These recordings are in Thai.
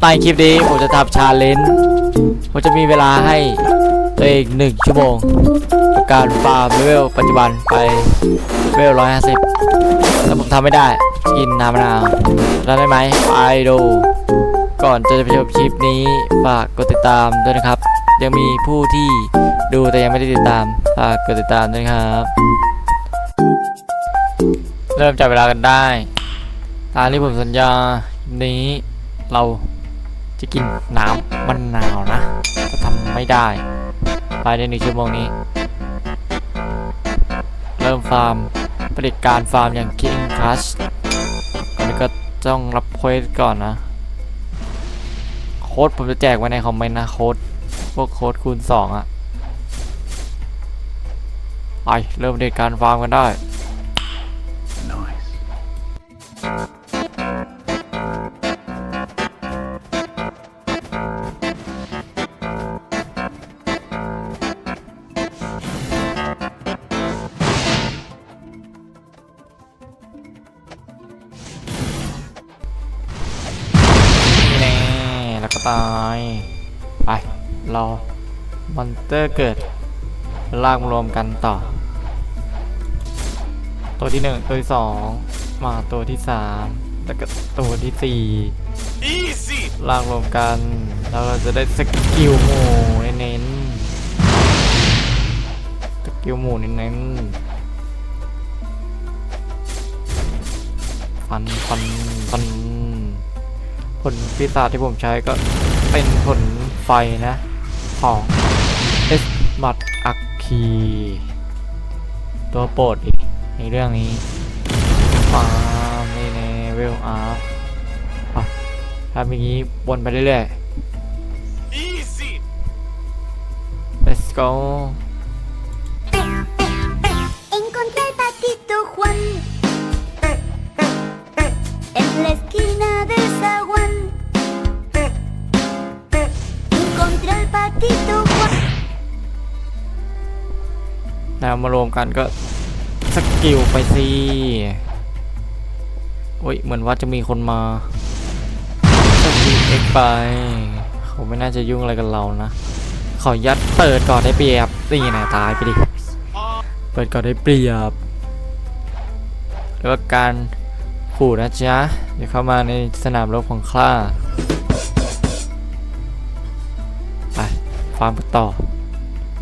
ในคลิปนี้ผมจะทำชาเลนจ์ผมจะมีเวลาให้ตัวเองหนึ่งชั่วโมงกับการฟาร์มเลเวลปัจจุบันไปเลเวลร้อยห้าสิบแต่ผมทำไม่ได้กินน้ำมะนาวทำได้ไหมไปดูก่อนจะไปชมคลิปนี้ฝากกดติดตามด้วยนะครับ ยังมีผู้ที่ดูแต่ยังไม่ได้ติดตามฝากกดติดตามด้วยครับ เริ่มจับเวลากันได้ตามที่ผมสัญญานี้เรา จะกินน้ำมะนนาวนะถ้าทำไม่ได้ภายในหนึ่งชั่วโมงนี้ เริ่มฟาร์มผลิตการฟาร์มอย่าง King Crush ก่อนนี้ก็ต้องรับเควสก่อนนะ โค้ดผมจะแจกไว้ในคอมเมนต์นะโค้ดพวกโค้ดคูณ2อะไปเริ่มผลิตการฟาร์มกันได้ แน่แล้วก็ตายไปรอมอนเตอร์เกิด ลากมรวมกันต่อ ตัวที่หนึ่งตัวที่สองมาตัวที่สามแล้วก็ตัวที่สี่ ลากรวมกันแล้วเราจะได้สกิลหมู่เน้นๆสกิลหมู่เน้นๆฟันฟันฟันผลปีศาจที่ผมใช้ก็เป็นผลไฟนะ ของเอสมัดอักคีตัวโปรดอีกในเรื่องนี้ฟาร์มในในเวลอาร์ ทำอย่างนี้วนไปเรื่อย Easy! ๆ let's go Encontré al patito Juan en la esquina del zaguán. Encontré al patito Juan. แล้วมารวมกันก็สกิลไปสิโอ้ยเหมือนว่าจะมีคนมาสกิล เอ็กไปเขาไม่น่าจะยุ่งอะไรกับเรานะ ขอยัดเปิดก่อนได้เปรียบนี่นะตายไปดิ เปิดก่อนได้เปรียบแล้วก็การขู่นะจ๊ะ เดี๋ยวเข้ามาในสนามรบของข้าไปฟาร์มต่อ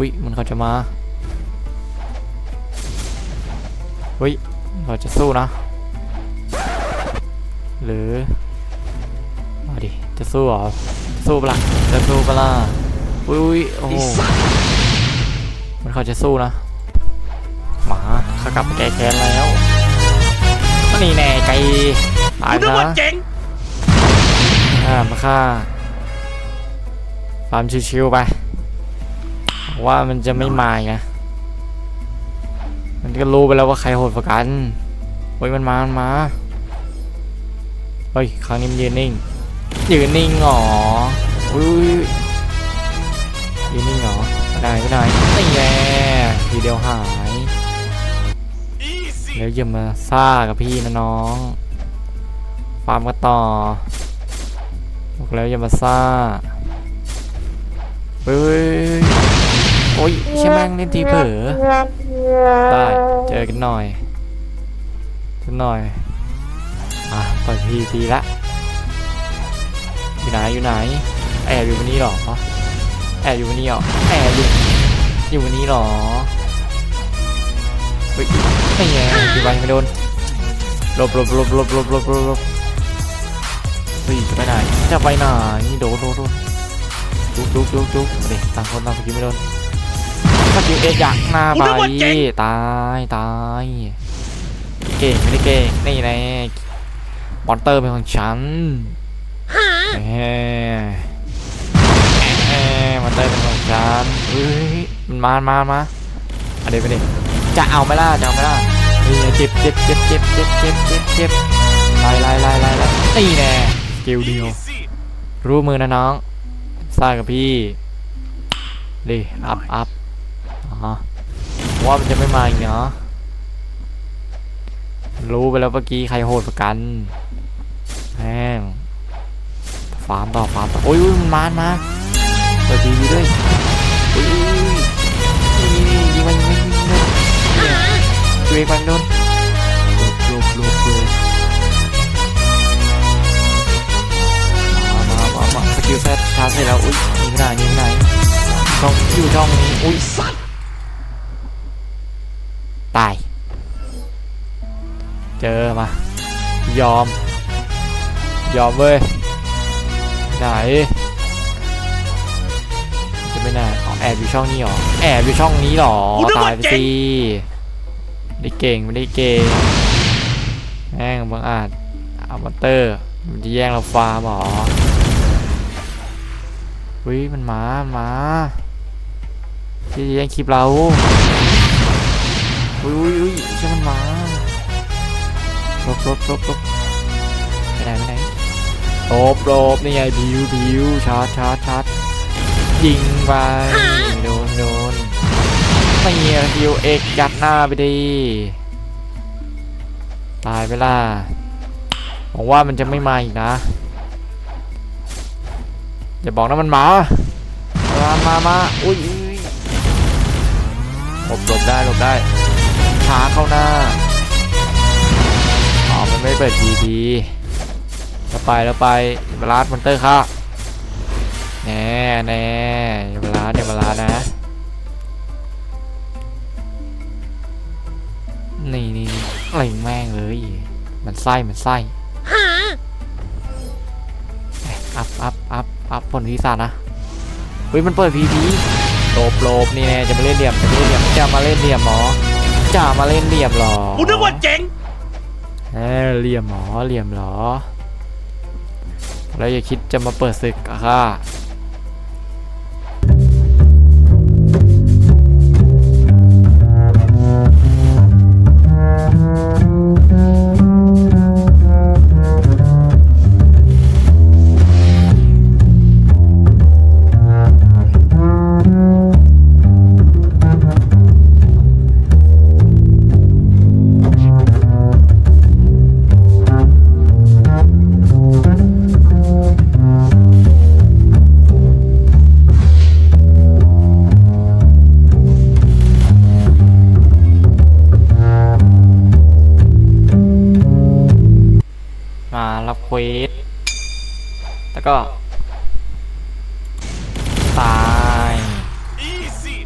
วิมันเขาจะมาวิเราจะสู้นะ หรือ จะสู้เหรอสู้ปะล่ะจะสู้ปะล่ะอุ้ยอุ้ยโอ้โหมันเขาจะสู้นะหมาข้ากลับไปแก้แค้นแล้วก็นี่แน่ไกลตายกูนึกนะว่าเจ๋งอ่ามาฆ่าฟาร์มชิวๆไปว่ามันจะไม่มาอีกนะมันก็รู้ไปแล้วว่าใครโหดกว่ากันเฮ้ยมันมา มันมา เฮ้ย ครั้งนี้มันยืนนิ่ง ยืนนิ่งเหรออุ้ยยืนนิ่งเหรอไปไหนไปไหนนี่แน่ทีเดียวหาย Easy! แล้วอย่ามาซ่ากับพี่นะน้องฟาร์มกันต่อบอกแล้วอย่ามาซ่าเฮ้ยโอ้ยใช่แม่งเล่นทีเผลอได้เจอกันหน่อยสักหน่อย อะปล่อยพีพีละ อยู่ไหนอยู่ไหนแอบอยู่วันนี้หรอแอบอยู่วันนี้หรอแอบอยู่อยู่วันนี้หรอไม่แย่อยู่ไปไม่โดนลบลบลบลบลบลบลบสี่จะไปไหนจะไปไหนโดนโดนโดนจุกจุกจุกจุกมาดิต่างคนต่างสกิลไม่โดนสกิลเอ็กยักหน้าไปตายตายเก่งไม่ได้เก่งนี่แน่มอนเตอร์เป็นของฉัน แหมแหมมอนเตอร์เป็นของฉันเฮ้ยมันมามามาอะเดี๋ยวไปดิจะเอาไหมล่ะจะเอาไหมล่ะเจ็บเจ็บเจ็บเจ็บเจ็บเจ็บเจ็บเจ็บไล่ไล่ไล่ไล่ไล่ตีแน่สกิลเดียวรู้มือนะน้องซ่ากับพี่ดิอัพอัพอ๋อว่ามันจะไม่มาอีกเนาะรู้ไปแล้วเมื่อกี้ใครโหดกว่ากันแม่ง ฟาร์มต่อฟาร์มต่อโอ้ยมันมามาเปิดทีวีด้วยอุ้ยอุ้ยอุ้ยนี่นี่ยิงมันยิงมันช่วยฟันโดนลบลบลบมามามาสกิลเซตชาร์จเสร็จแล้วอุ้ยยิงไม่ได้ยิงไม่ได้ช่องอยู่ช่องนี้อุ้ยสัตว์ตาย เจอมายอม ยอมเว้ย ไหนจะไปไหนอ๋อแอบอยู่ช่องนี้เหรอ แอบอยู่ช่องนี้เหรอ ตายไปสิไม่ได้เก่งไม่ได้เก่งแม่งบังอาจเอามาเตอร์มันจะแย่งเราฟาร์มเหรอวิมันมามันมาที่จะแย่งคลิปเราอุ้ยอุ้ยอุ้ยใช่มันมาลบลบลบลบไปไหนไปไหน ลบลบนี่ไงบิวบิวชาร์จชาร์จชาร์จยิงไปโดนโดนไม่เงี้ยบิวเอกยัดหน้าไปดีตายไปล่ะหวังว่ามันจะไม่มาอีกนะอย่าบอกนะมันมา มามามาอุ้ยหลบหลบได้หลบได้ช้าเข้าหน้าอ๋อมันไม่เปิดทีพี แล้วไปแล้วไปเวลาสมอนเตอร์ค่ะแน่แน่เวลาเนี่ยเวลานะนี่นี่นี่อะไรแม่งเลย มันไส้มันไส้เอ๊ะอัพอัพอัพอัพผลพิศาจนะเฮ้ยมันเปิดพีพีโลบโลบนี่แน่จะมาเล่นเหลี่ยมจะมาเล่นเหลี่ยมจะมาเล่นเหลี่ยมหมอจะมาเล่นเหลี่ยมหรอกูนึกว่าเจ๋งเออเหลี่ยมหรอเหลี่ยมเหรอ แล้วอย่าคิดจะมาเปิดศึกอะค่ะ รับเควสแล้วก็ ตายอีซี่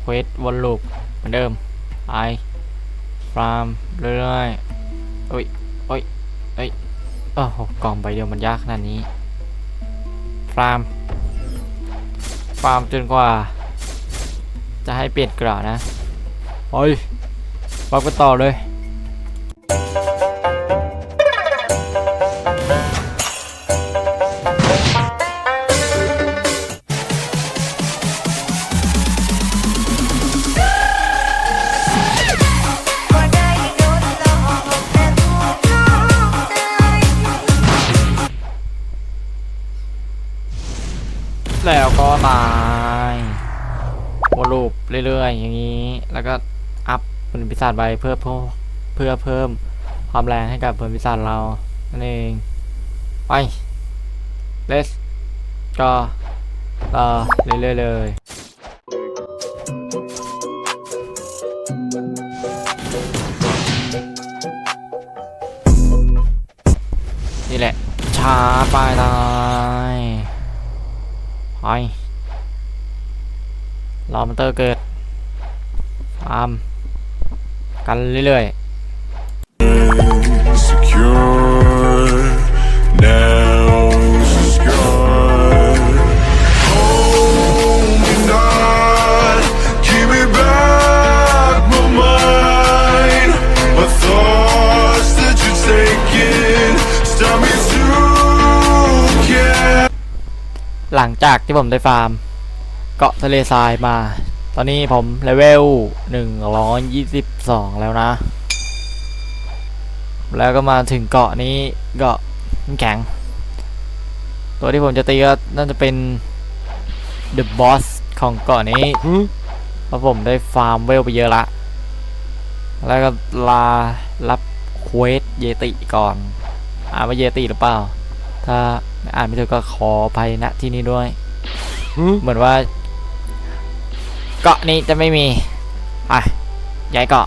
เควสวนลูปเหมือนเดิมไอฟาร์มเรื่อยๆโอ้ยโอ้ยเอ้ยโอ้โหกล่องใบเดียวมันยากขนาดนี้ฟาร์มฟาร์มจนกว่า จะให้เปลี่ยนเกราะนะโอ้ยฟาร์มกันต่อเลย ผลพิศาจไปเพื่อเพิ่มเพื่อเพิ่มความแรงให้กับผลพิศาจเรานั่นเองไป let's ก็ต่อเรื่อยๆเลยนี่แหละช้าไปตายไปรอมันเตอร์เกิดฟาม กันเรื่อย secure. Now she's gone. Hold me not, keep me back my mind. My thoughts that you're taking, stop me to care. ๆหลังจากที่ผมได้ฟาร์ม เกาะทะเลทรายมา ตอนนี้ผมเลเวล122แล้วนะ แล้วก็มาถึงเกาะนี้เกาะน้ำแข็ง ตัวที่ผมจะตีก็น่าจะเป็น The Boss ของเกาะนี้เพราะผมได้ฟาร์มเวลไปเยอะละ แล้วก็ลารับเควสเยติก่อน อ่านว่าเยติหรือเปล่า ถ้าอ่านไม่ถูกก็ขออภัยณที่นี้ด้วยหืมเหมือนว่า เกาะนี้จะไม่มีอะย้ายเกาะ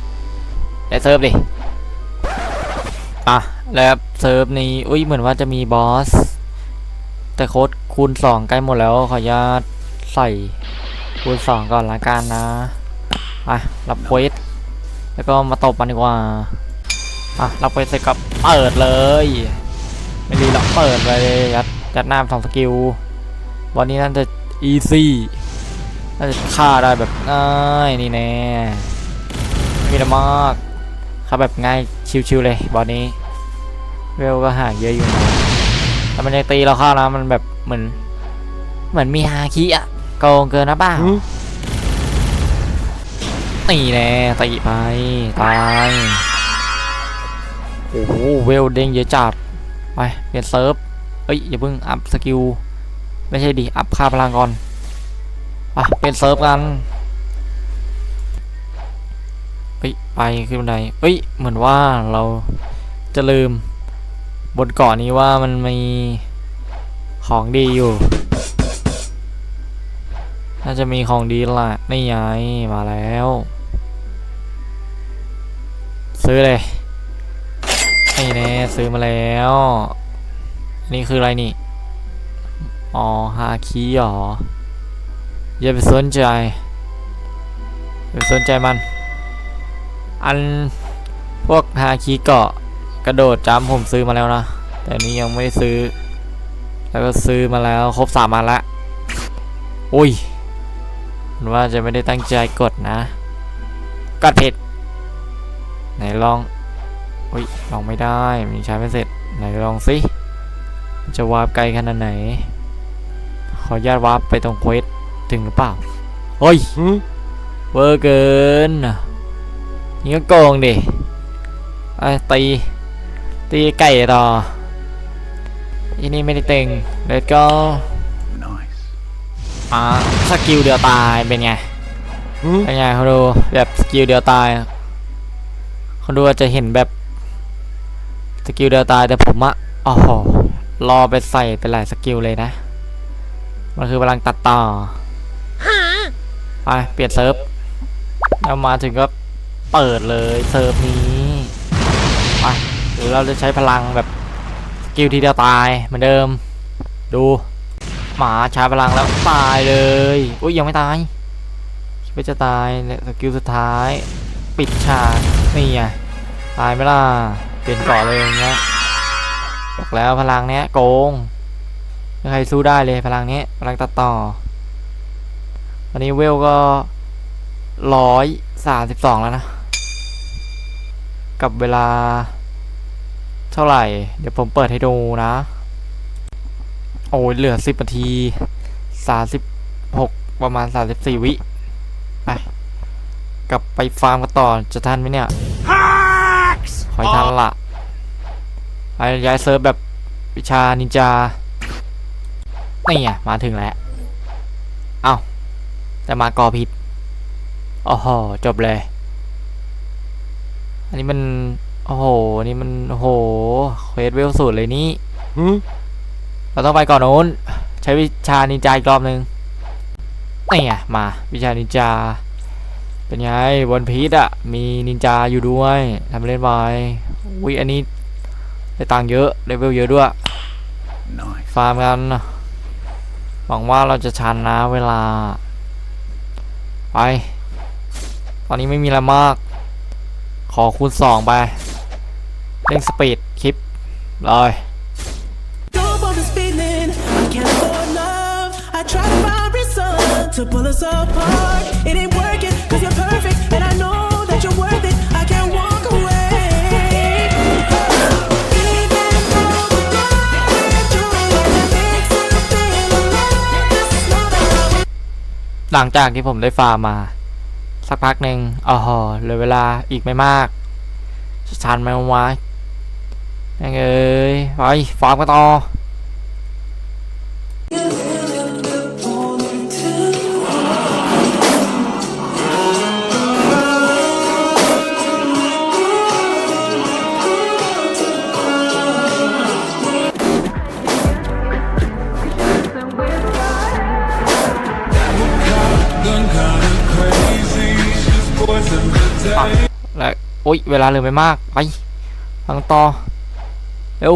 ย้ายเซิร์ฟดิอะแล้วเซิร์ฟนี้อุ้ยเหมือนว่าจะมีบอส แต่โค้ดคูณสองใกล้หมดแล้ว ขออนุญาตใส่คูณสองก่อนละกันนะอะรับเควสแล้วก็มาตบมันดีกว่าอะรับเควสเสร็จก็เปิดเลย ไม่รีหรอกเปิดไปเลยยัดยัดหน้าสองสกิลวันนี้น่าจะ easy น่าจะฆ่าได้แบบง่ายนี่แน่ไม่มีอะไรมากฆ่าแบบง่ายชิวๆเลยบอลนี้ เวลก็ห่างเยอะอยู่นะแต่มันยังตีเราเข้านะมันแบบเหมือน เหมือนมีฮาคิอะโกงเกินนะบ้าหืมตีแน่ตีไปตายโอ้โหเวลเด้งเยอะจัดไปเปลี่ยนเซิร์ฟเอ้ยอย่าเพิ่งอัพสกิลไม่ใช่ดิอัพค่าพลังก่อน อะเปลี่ยนเซิร์ฟกันเฮ้ยไปขึ้นบันไดเอ้ยเหมือนว่าเราจะลืมบนเกาะนี้ว่ามันมีของดีอยู่ น่าจะมีของดีละนี่ไงมาแล้ว ซื้อเลยนี่แน่ซื้อมาแล้ว นี่คืออะไรนี่ อ๋อฮาคีเหรอ อย่าไปสนใจอย่าไปสนใจมัน อันพวกฮาคีเกาะกระโดดจำผมซื้อมาแล้วนะ แต่นี้ยังไม่ซื้อ แล้วก็ซื้อมาแล้วครบสามอันละอุ้ยมันว่าจะไม่ได้ตั้งใจกดนะ กดผิด ไหนลองอุ้ยลองไม่ได้มันใช้ไม่เสร็จ ไหนลองสิจะวาร์ปไกลขนาดไหน ขออนุญาตวาร์ปไปตรงเควส ถึงหรือเปล่าเฮ้ยหืมเวอร์เกินนี่ก็โกงดิไอ้ตี ตีไก่ต่ออีนี่ไม่ได้เต็งเลดก็ nice อ่าสกิลเดียวตายเป็นไงหืมเป็นไงเขาดูแบบสกิลเดียวตายเขาดูว่าจะเห็นแบบสกิลเดียวตายแต่ผมอะอ๋อรอไปใส่เป็นหลายสกิลเลยนะ มันคือพลังตัดต่อ ไปเปลี่ยนเซิร์ฟแล้วมาถึงก็เปิดเลยเซิร์ฟนี้ไปหรือเราจะใช้พลังแบบสกิลทีเดียวตายเหมือนเดิม ดูหมาใช้พลังแล้วตายเลยอุ้ยยังไม่ตายคิดว่าจะตายเนี่ยสกิลสุดท้าย ปิดฉากนี่ไงตายไหมล่ะเปลี่ยนกาะเลยอย่างเงี้ยบอกแล้วพลังเนี้ยโกงใครสู้ได้เลยพลังนี้พลังตัดต่อ ตอนนี้เวลก็ร้อยสามสิบสองแล้วนะ กับเวลา เท่าไหร่ เดี๋ยวผมเปิดให้ดูนะ โอ้ยเหลือสิบนาทีสามสิบหกประมาณสามสิบสี่วิ ไป กลับไปฟาร์มกันต่อ จะทันไหมเนี่ย hacks ขอให้ทันละไปย้ายเซิร์ฟแบบวิชานินจา นี่ไงมาถึงแล้วเอ้า แต่มากอผิดโอ้โหจบเลย อันนี้มันโอ้โหนี่มันโอ้โหเควสเวลสุดเลยนี่หืมเราต้องไปก่อนโน้น ใช้วิชานินจาอีกรอบนึงนี่ไงมาวิชานินจา เป็นไงวันพีชอะมีนินจาอยู่ด้วยทำเล่นไปอุ้ยอันนี้ได้ตังค์เยอะเลเวลเยอะด้วย nice ฟาร์มกันหวังว่าเราจะชันนะเวลา ไป ตอนนี้ไม่มีอะไรมาก ขอคูณสองไป เร่งสปีดคลิปเลย หลังจากที่ผมได้ฟาร์มมา สักพักหนึ่งอ๋อเหลือเวลาอีกไม่มากจะชันไหมวะแม่งเอ้ยไปฟาร์มกันต่อ โอ๊ยเวลาเหลือไม่มาก ไปฟังต่อ เร็ว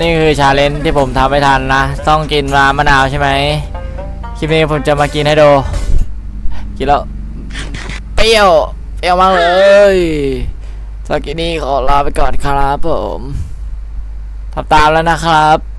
นี่คือชาเลนจ์ที่ผมทำไม่ทันนะ ต้องกินมามะนาวใช่ไหมคลิปนี้ผมจะมากินให้ดู กินแล้ว เปรี้ยว เปรี้ยวมากเลยสำหรับคลิปนี้ขอลาไปก่อนครับผมทำตามแล้วนะครับ